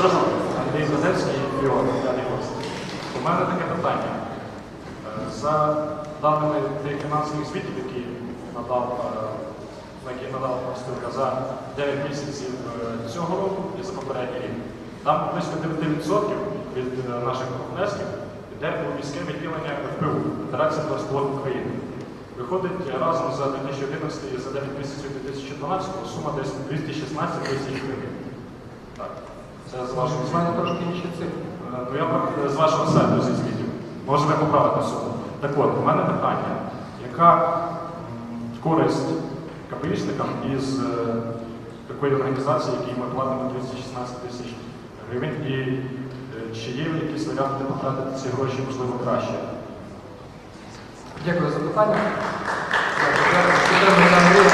Прошу. Андрій Задецький, Фіон, п'ятий гость. У мене таке питання. Е, За даними тих фінансових звітів, які надав, е, на які надав Стилка за 9 місяців е, цього року і за попередній рік, там близько 9% від наших внесків йде у міське відділення ФПУ, Федерація Пластовод України. Виходить разом за 2011 і за 9 місяців 2012 сума десь 216 тисяч гривень. Так. Це з вашого мене трошки інші цифри. Е, Ну, я з вашого сайту зі звітів. Можете поправити суму. Так от, у мене питання. Яка користь КПІшникам із е, такої організації, якій ми платимо 216 тисяч гривень, і е, чи є якісь варіанти потратити ці гроші, можливо, краще? Дякую за питання. Дякую.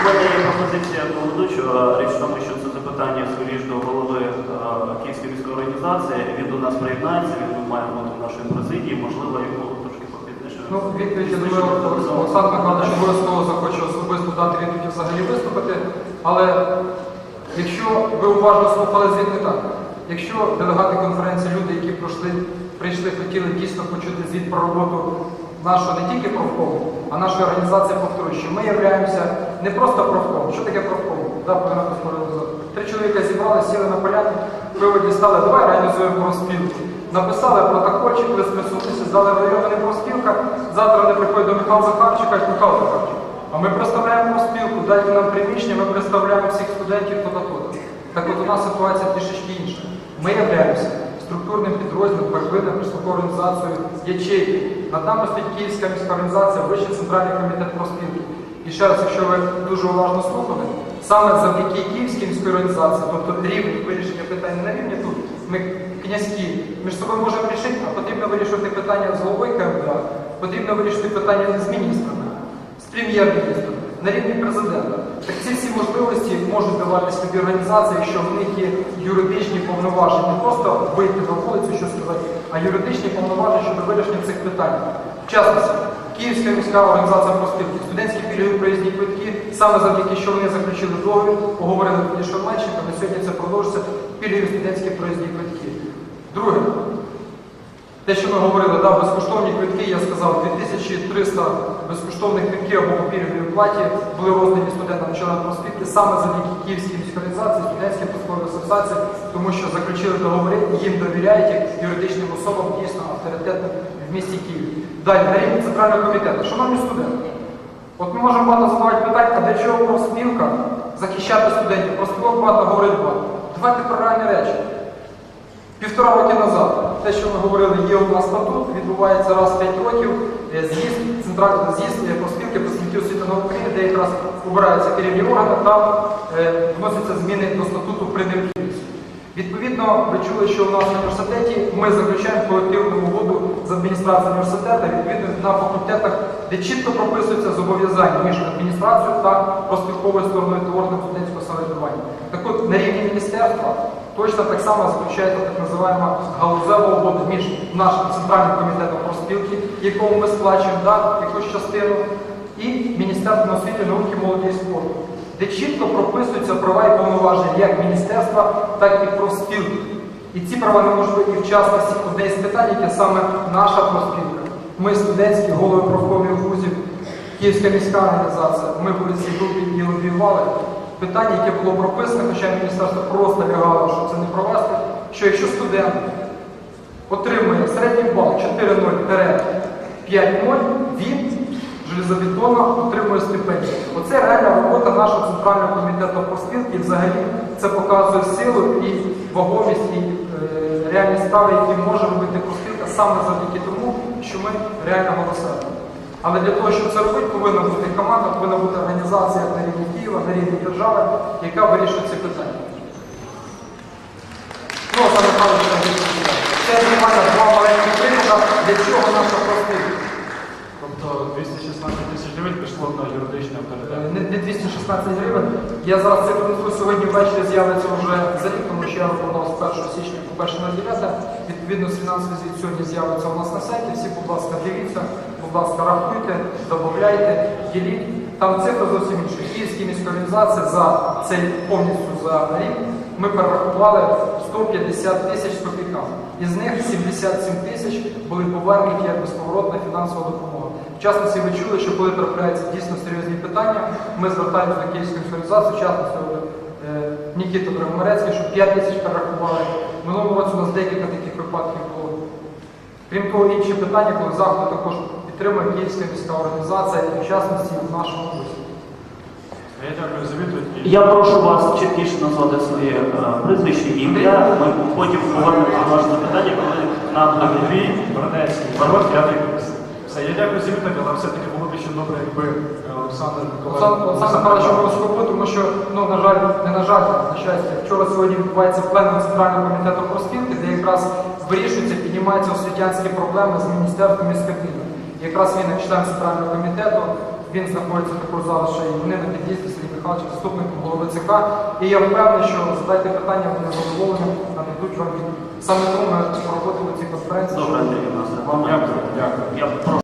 У мене є пропозиція до ведучого. Річ в тому, що це запитання скоріш до голови е, Київської міської організації. Він до нас приєднається, він має бути в нашій президії, можливо, його трошки попізніше. Ну, відповідь, я думаю, Олександр Михайлович обов'язково захоче особисто дати відповідь взагалі виступити. Але якщо ви уважно слухали звіт не так, якщо делегати конференції, люди, які пройшли, прийшли, хотіли дійсно почути звіт про роботу нашого не тільки профкому, а нашої організації, повторюю, що ми являємося не просто профком. Що таке профком? Да, повинна посмотрити. Чоловіка зібрали, сіли на поляну, пиво дістали, давай організуємо профспілку. Написали протокольчик, ви списувалися, здали районна профспілка. Завтра вони приходять до Михайла Захарчика, кажуть, Михайло Захарчик, а ми представляємо профспілку, дайте нам приміщення, ми представляємо всіх студентів туди-туди. Так от у нас ситуація трішечки інша. Ми являємося структурним підрозділом первинною прислуховою організацією ячейки. Над нами стоїть Київська міська організація, Вищий центральний комітет профспілки. І ще раз, якщо ви дуже уважно слухали, саме завдяки Київській міській організації, тобто рівні вирішення питань на рівні тут, ми князькі між собою можемо рішити, а потрібно вирішувати питання з головою КМДА, потрібно вирішити питання з міністрами, з прем'єр-міністром, на рівні президента. Так ці всі можливості можуть даватись тобі організації, якщо в них є юридичні повноваження, не просто вийти на вулицю, що сказати, а юридичні повноваження щодо вирішення цих питань. В частності, Київська міська організація проспілки, студентські пільгові проїзні квитки, саме завдяки що вони заключили договір, поговорили тоді Шарманщиками, сьогодні це продовжиться пільгові студентські проїзні квитки. Друге, те, що ми говорили, да, безкоштовні квитки, я сказав, 2300 безкоштовних квитків або пільговій платі були роздані студентам членам проспілки саме завдяки Київській організації, студентській проспілковій асоціації, тому що заключили договори і їм довіряють як юридичним особам дійсно авторитетним в місті Києві. Далі, на рівні центрального комітету. Шановні студенти, от ми можемо багато задавати питань, а для чого профспілка захищати студентів? Профспілок багато говорить багато. Давайте про реальні речі. Півтора роки назад, те, що ми говорили, є у нас статут, відбувається раз в 5 років е, з'їзд, центральний з'їзд е, профспілки представників освіти на Україні, де якраз обираються керівні органи та е, вносяться зміни до статуту при необхідності. Відповідно, ви чули, що у нас в університеті ми заключаємо колективну угоду з адміністрацією університету, відповідно на факультетах, де чітко прописуються зобов'язання між адміністрацією та профспілковою стороною та органом студентського самоврядування. Так от на рівні міністерства точно так само заключається так називаємо галузева угода між нашим центральним комітетом профспілки, якому ми сплачуємо да, якусь частину, і Міністерством освіти, науки, молоді і спорту, де чітко прописуються права і повноваження як міністерства, так і профспілки. І ці права не можуть бути і в частності одне з питань, яке саме наша профспілка. Ми студентські голови профкомів вузів, Київська міська організація, ми в цій групі і лобіювали питання, яке було прописане, хоча міністерство просто лягало, що це не провести, що якщо студент отримує середній бал 4.0-5.0, він железобетонно отримує стипендію. Оце реальна робота нашого центрального комітету профспілки взагалі це показує силу і вагомість і е, реальні справи, які може робити профспілка саме завдяки тому, ми реально голосуємо. Але для того, щоб це робити, повинна бути команда, повинна бути організація на рівні Києва, на рівні держави, яка вирішує ці питання. Ну, це буквально два маленькі приклади, для чого наша профспілка. Тобто 216 тисяч гривень пішло на юридичний авторитет. Е, Не, не 216 гривень. Я зараз це принесу сьогодні ввечері з'явиться вже за рік, тому що я виконав з 1 січня по 1.09. Відповідно, з фінансовий звіт сьогодні з'явиться у нас на сайті. Всі, будь ласка, дивіться, будь ласка, рахуйте, додавайте, діліть. Там цифра зовсім інша. Київська міська організація за цей повністю за рік ми перерахували 150 тисяч з копійками. Із них 77 тисяч були повернуті як безповоротна фінансова допомога. В частності ви чули, що коли трапляються дійсно серйозні питання, ми звертаємося до Київської організації, в частності е, Нікіта Драгомарецький, що 5 тисяч перерахували. Минулого року у нас декілька таких випадків було. Крім того, інші питання, коли заходи також підтримує Київська міська організація, і в частності в нашому області. Я прошу вас чіткіше назвати своє е, прізвище і ім'я. Ми потім повернемо до ваше запитання, коли нам Андрій. Бронецький, народ п'ятий курс. Все, я дякую за відповідь, але все-таки було б ще добре, якби е, Олександр Олександр Олександр Михайлович обов'язково, тому що, ну, на жаль, не на жаль, на щастя, вчора сьогодні відбувається пленум Центрального комітету профспілки, де якраз вирішуються, піднімаються освітянські проблеми з міністерством і з Кабміном. І Якраз він, як член Центрального комітету, він знаходиться також зараз ще і вони на під'їзді Сергій Михайлович, заступником голови ЦК. І я впевнений, що задайте питання, вони задоволені, нададуть вам відповідь. Саме тому ми проводили ці конференції. Добре, Андрій, у нас регламент.